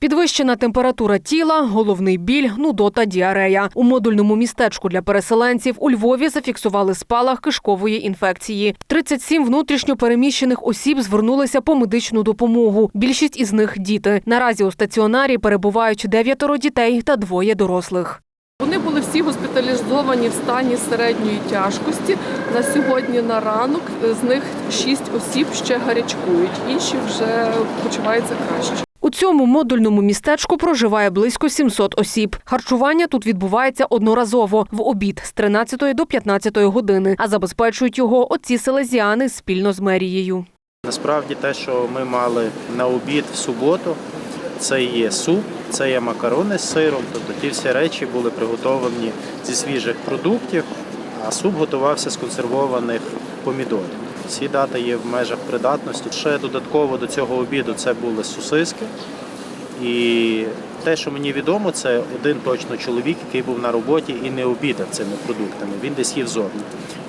Підвищена температура тіла, головний біль, нудота, діарея. У модульному містечку для переселенців у Львові зафіксували спалах кишкової інфекції. 37 внутрішньо переміщених осіб звернулися по медичну допомогу. Більшість із них діти. Наразі у стаціонарі перебувають дев'ятеро дітей та двоє дорослих. Вони були всі госпіталізовані в стані середньої тяжкості. На сьогодні на ранок з них шість осіб ще гарячкують, інші вже почуваються краще. Цьому модульному містечку проживає близько 700 осіб. Харчування тут відбувається одноразово в обід з 13 до 15 години, а забезпечують його отці селезіани спільно з мерією. Насправді те, що ми мали на обід в суботу, це є суп, це є макарони з сиром. Тобто ті всі речі були приготовані зі свіжих продуктів, а суп готувався з консервованих помідорів. Всі дати є в межах придатності. Ще додатково до цього обіду це були сосиски. І те, що мені відомо, це один точно чоловік, який був на роботі і не обідав цими продуктами. Він десь їв зовні.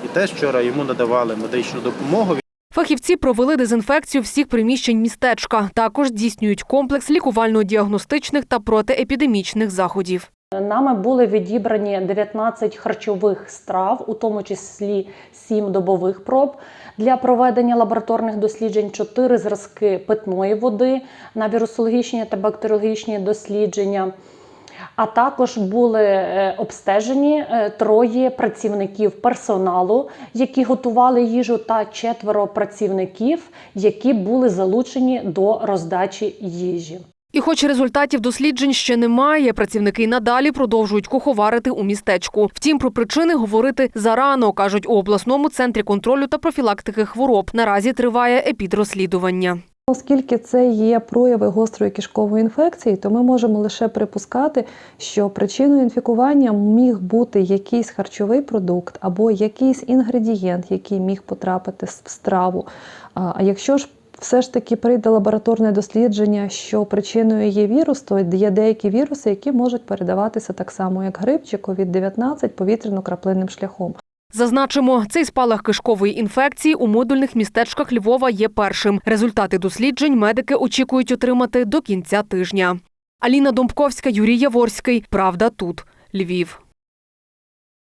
І теж вчора йому надавали медичну допомогу. Фахівці провели дезінфекцію всіх приміщень містечка. Також здійснюють комплекс лікувально-діагностичних та протиепідемічних заходів. Нами були відібрані 19 харчових страв, у тому числі 7 добових проб для проведення лабораторних досліджень, 4 зразки питної води на вірусологічні та бактеріологічні дослідження. А також були е, обстежені е, троє працівників персоналу, які готували їжу, та четверо працівників, які були залучені до роздачі їжі. І хоч результатів досліджень ще немає, працівники й надалі продовжують куховарити у містечку. Втім, про причини говорити зарано, кажуть у обласному центрі контролю та профілактики хвороб. Наразі триває епідрозслідування. Оскільки це є прояви гострої кишкової інфекції, то ми можемо лише припускати, що причиною інфікування міг бути якийсь харчовий продукт або якийсь інгредієнт, який міг потрапити в страву. А якщо ж все ж таки прийде лабораторне дослідження, що причиною є вірус, то є деякі віруси, які можуть передаватися так само, як грип чи COVID-19 повітряно-краплинним шляхом. Зазначимо, цей спалах кишкової інфекції у модульних містечках Львова є першим. Результати досліджень медики очікують отримати до кінця тижня. Аліна Домбковська, Юрій Яворський. Правда тут. Львів.